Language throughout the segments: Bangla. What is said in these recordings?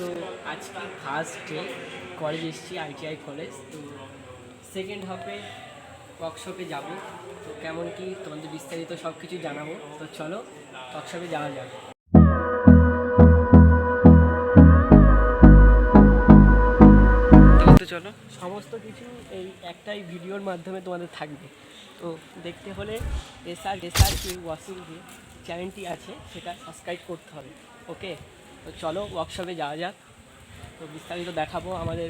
তো আজকে ফার্স্ট ডে কলেজ এসেছি আইটিআই কলেজ তো সেকেন্ড হাফে ওয়ার্কশপে যাব। তো কেমন কি তোমাদের বিস্তারিত সব কিছু জানাব। তো চলো ওয়ার্কশপে যাওয়া যাক। তো চলো। সমস্ত কিছু এই একটাই ভিডিওর মাধ্যমে তোমাদের থাকবে। তো দেখতে হলে এসআর এসআর কি ওয়াসিং যে চ্যানেলটি আছে সেটা সাবস্ক্রাইব করতে হবে। ওকে তো চলো ওয়ার্কশপে যাওয়া যাক। তো বিস্তারিত দেখাবো আমাদের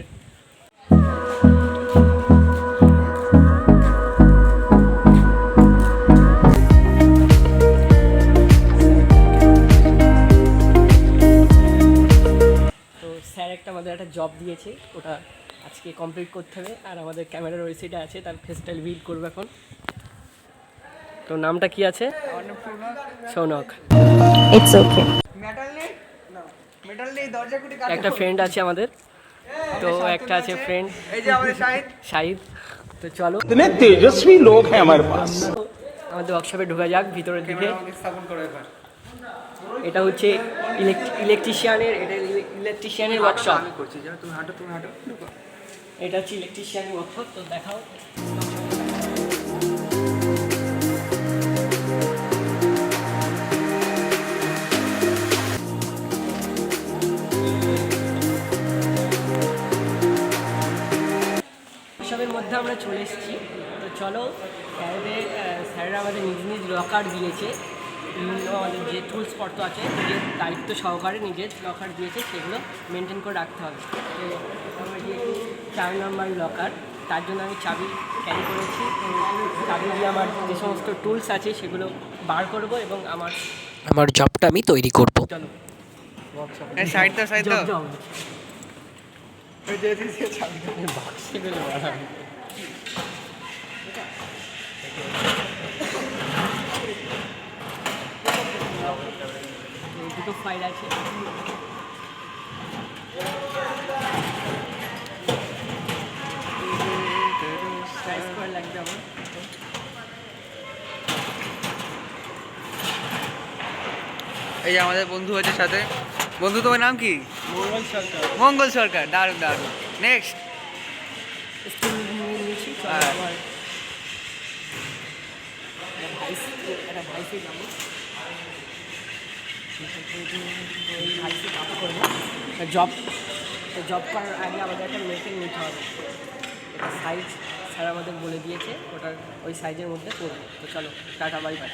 তো স্যার একটা আমাদের একটা জব দিয়েছে ওটা আজকে কমপ্লিট করতে হবে। আর আমাদের ক্যামেরার ওই সাইডে আছে তার ফেসটা রিভিল করব এখন। তো নামটা কি আছে? সৌনক। It's okay. একটা ফ্রেন্ড আছে আমাদের। তো একটা আছে ফ্রেন্ড এই যে আমাদের শাহিদ। শাহিদ। তো চলো। তুমি তেজস্বী লোক হ্যায় আমার পাস আমাদের ওয়ার্কশপে ঢুকে যাক ভিতরের দিকে। এটা হচ্ছে ইলেকট্রিশিয়ানের এটা ইলেকট্রিশিয়ানের ওয়ার্কশপ আমি এটা হচ্ছে ইলেকট্রিশিয়ানের ওয়ার্কশপ তো দেখাও। মধ্যে আমরা চলে এসেছি তো চলো স্যারদের স্যাররা আমাদের নিজ নিজ লকার দিয়েছে বিভিন্ন আমাদের যে টুলস পত্র আছে নিজের দায়িত্ব সহকারে নিজের লকার দিয়েছে সেগুলো মেনটেন করে রাখতে হবে তো আমরা যেহেতু চার নাম্বার লকার তার জন্য আমি চাবি ক্যারি করেছি তো চাবি দিয়ে আমার যে সমস্ত টুলস আছে সেগুলো বার করব এবং আমার আমার জবটা আমি তৈরি করব চলো এই সাইড দাও সাইড দাও জব ওই যে যে যে চাবি দাও। সেগুলো বাড়াবো এই দুটো ফাইল আছে। লাগবে আমার। এই যে আমাদের বন্ধু আছে সাথে। বন্ধু তোমার নাম কি? মোবাইল সরকার। মঙ্গল সরকার দারুণ দারুণ। নেক্সট হ্যাঁ। একটা ভাইসে যাব জব জব করার আগে আমাদের একটা মেটেন নিতে হবে। এটা সাইজ স্যার আমাদের বলে দিয়েছে, ওটার ওই সাইজের মধ্যে করব। তো চলো, টাটা বাই বাই